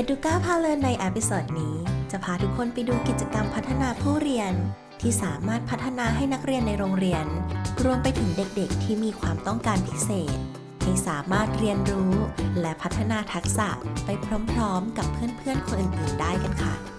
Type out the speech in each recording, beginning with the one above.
Educa พาเลินในอพิ o d ดนี้ จะพาทุกคนไปดูกิจกรรมพัฒนาผู้เรียน ที่สามารถพัฒนาให้นักเรียนในโรงเรียน รวมไปถึงเด็กๆ ที่มีความต้องการพิเศษ ให้สามารถเรียนรู้ และพัฒนาทักษะไปพร้อมๆ กับเพื่อนๆคนอื่นๆได้กันค่ะ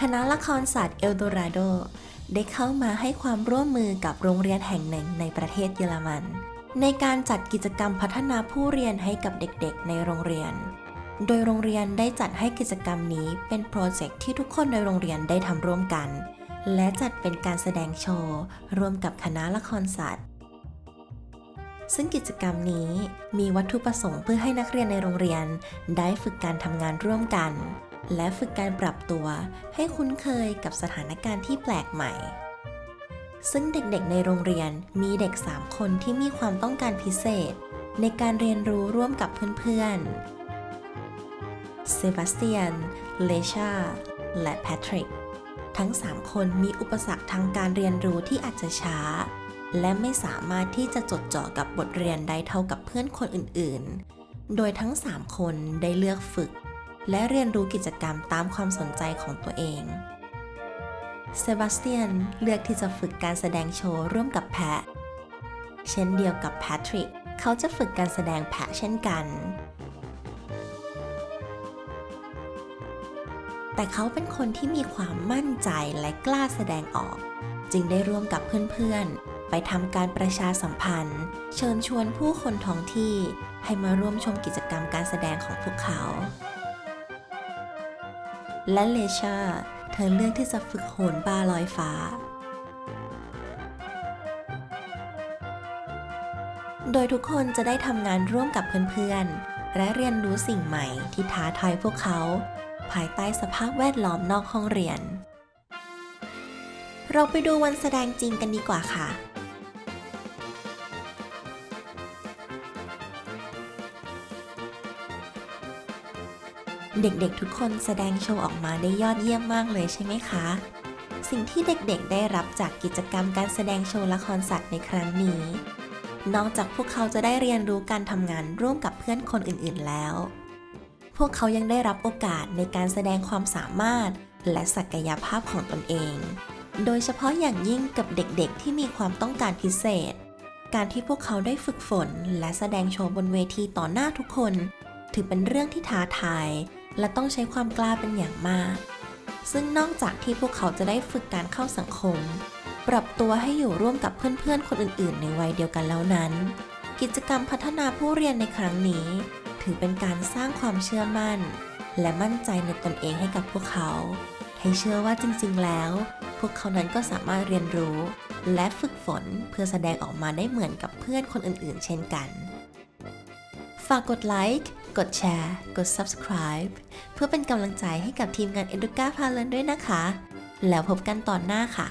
คณะละครศาสตร์เอลโดราโดได้เข้ามาให้ความร่วมมือกับโรงเรียนแห่งหนึ่งในประเทศเยอรมัน ในการจัดกิจกรรมพัฒนาผู้เรียนให้กับเด็กๆ ในโรงเรียน โดยโรงเรียนได้จัดให้กิจกรรมนี้เป็นโปรเจกต์ที่ทุกคนในโรงเรียนได้ทำร่วมกัน และจัดเป็นการแสดงโชว์ร่วมกับคณะละครศาสตร์ ซึ่งกิจกรรมนี้มีวัตถุประสงค์เพื่อให้นักเรียนในโรงเรียน ได้ฝึกการทำงานร่วมกัน และฝึกการปรับตัว ให้คุ้นเคยกับสถานการณ์ที่แปลกใหม่ ซึ่งเด็กๆในโรงเรียนมีเด็ก 3 คนที่มีความต้องการพิเศษ ในการเรียนรู้ร่วมกับเพื่อนๆ เซบาสเตียน เลชา และแพทริกทั้ง 3 คนมีอุปสรรคทางการเรียนรู้ที่อาจจะช้า และไม่สามารถที่จะจดจ่อกับบทเรียนได้เท่ากับเพื่อนคนอื่นๆ โดยทั้ง 3 คนได้เลือกฝึก และเรียนรู้กิจกรรมตามความสนใจของตัวเองเซบาสเตียนเลือกที่จะฝึกการแสดงโชว์ร่วมกับแพะ เช่นเดียวกับแพทริก เขาจะฝึกการแสดงแพะเช่นกัน แต่เขาเป็นคนที่มีความมั่นใจและกล้าแสดงออก จึงได้ร่วมกับเพื่อนๆ ไปทำการประชาสัมพันธ์ เชิญชวนผู้คนท้องที่ให้มาร่วมชมกิจกรรมการแสดงของพวกเขา และเลชาเธอเลือกที่จะฝึกโหนบาลอยฟ้า โดยทุกคนจะได้ทำงานร่วมกับเพื่อนๆ และเรียนรู้สิ่งใหม่ที่ท้าทายพวกเขา ภายใต้สภาพแวดล้อมนอกห้องเรียนเราไปดูวันแสดงจริงกันดีกว่าค่ะ เด็กๆทุกคนแสดงโชว์ออกมาได้ยอดเยี่ยมมากเลยใช่ไหมคะ สิ่งที่เด็กๆได้รับจากกิจกรรมการแสดงโชว์ละครสัตว์ในครั้งนี้ นอกจากพวกเขาจะได้เรียนรู้การทำงานร่วมกับเพื่อนคนอื่นๆแล้ว พวกเขายังได้รับโอกาสในการแสดงความสามารถ และศักยภาพของตนเอง โดยเฉพาะอย่างยิ่งกับเด็กๆที่มีความต้องการพิเศษ การที่พวกเขาได้ฝึกฝน และแสดงโชว์บนเวทีต่อหน้าทุกคน ถือเป็นเรื่องที่ท้าทาย และต้องใช้ความกล้าเป็นอย่างมาก ซึ่งนอกจากที่พวกเขาจะได้ฝึกการเข้าสังคม ปรับตัวให้อยู่ร่วมกับเพื่อนๆ คนอื่นๆ ในวัยเดียวกันแล้วนั้น กิจกรรมพัฒนาผู้เรียนในครั้งนี้ ถือเป็นการสร้างความเชื่อมั่น และมั่นใจในตนเองให้กับพวกเขา ให้เชื่อว่าจริงๆ แล้ว พวกเขานั้นก็สามารถเรียนรู้ และฝึกฝนเพื่อแสดงออกมาได้เหมือนกับเพื่อนคนอื่นๆ เช่นกัน ฝากกดไลค์ กดแชร์ กด subscribe เพื่อเป็นกำลังใจให้กับทีมงาน Educa พาเลนด้วยนะคะ แล้วพบกันตอนหน้าค่ะ